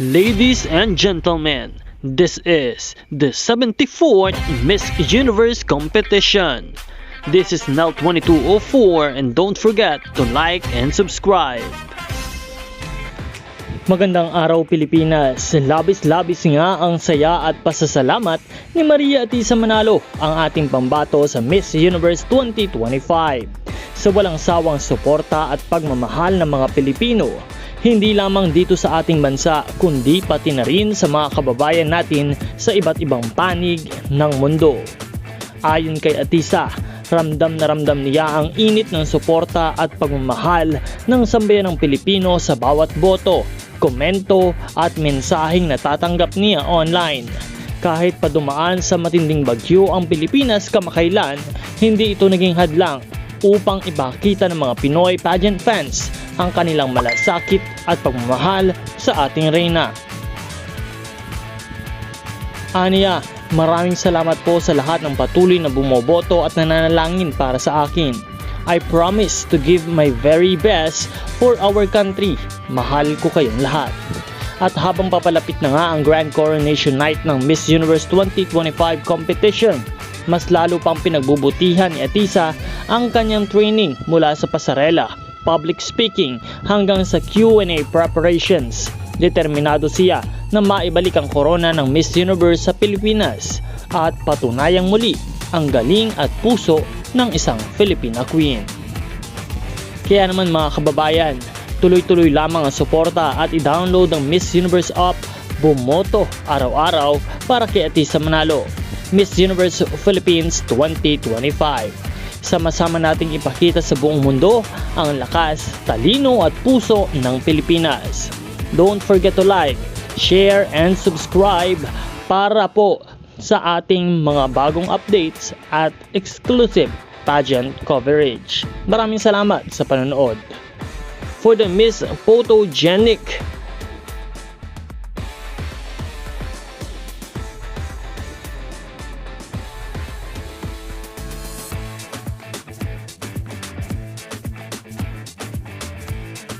Ladies and gentlemen, this is the 74th Miss Universe competition. This is now 2204 and don't forget to like and subscribe. Magandang araw Pilipinas. Labis-labis nga ang saya at pasasalamat ni Maria Atisa Manalo, ang ating pambato sa Miss Universe 2025. Sa walang sawang suporta at pagmamahal ng mga Pilipino, hindi lamang dito sa ating bansa kundi pati na rin sa mga kababayan natin sa iba't ibang panig ng mundo. Ayon kay Atisa, ramdam na ramdam niya ang init ng suporta at pagmamahal ng sambayan ng Pilipino sa bawat boto, komento at mensaheng natatanggap niya online. Kahit pa dumaan sa matinding bagyo ang Pilipinas kamakailan, hindi ito naging hadlang upang ipakita ng mga Pinoy pageant fans ang kanilang malasakit at pagmamahal sa ating reyna. Aniya, maraming salamat po sa lahat ng patuloy na bumoboto at nananalangin para sa akin. I promise to give my very best for our country. Mahal ko kayong lahat. At habang papalapit na nga ang Grand Coronation Night ng Miss Universe 2025 competition, mas lalo pang pinagbubutihan ni Atisa ang kanyang training mula sa pasarela, public speaking hanggang sa Q&A preparations. Determinado siya na maibalik ang korona ng Miss Universe sa Pilipinas at patunayang muli ang galing at puso ng isang Filipina Queen. Kaya naman mga kababayan, tuloy-tuloy lamang ang suporta at i-download ang Miss Universe app, bumoto araw-araw para kay Atisa Manalo. Miss Universe Philippines 2025. Sama-sama nating ipakita sa buong mundo ang lakas, talino at puso ng Pilipinas. Don't forget to like, share, and subscribe para po sa ating mga bagong updates at exclusive pageant coverage. Maraming salamat sa panonood. For the Miss Photogenic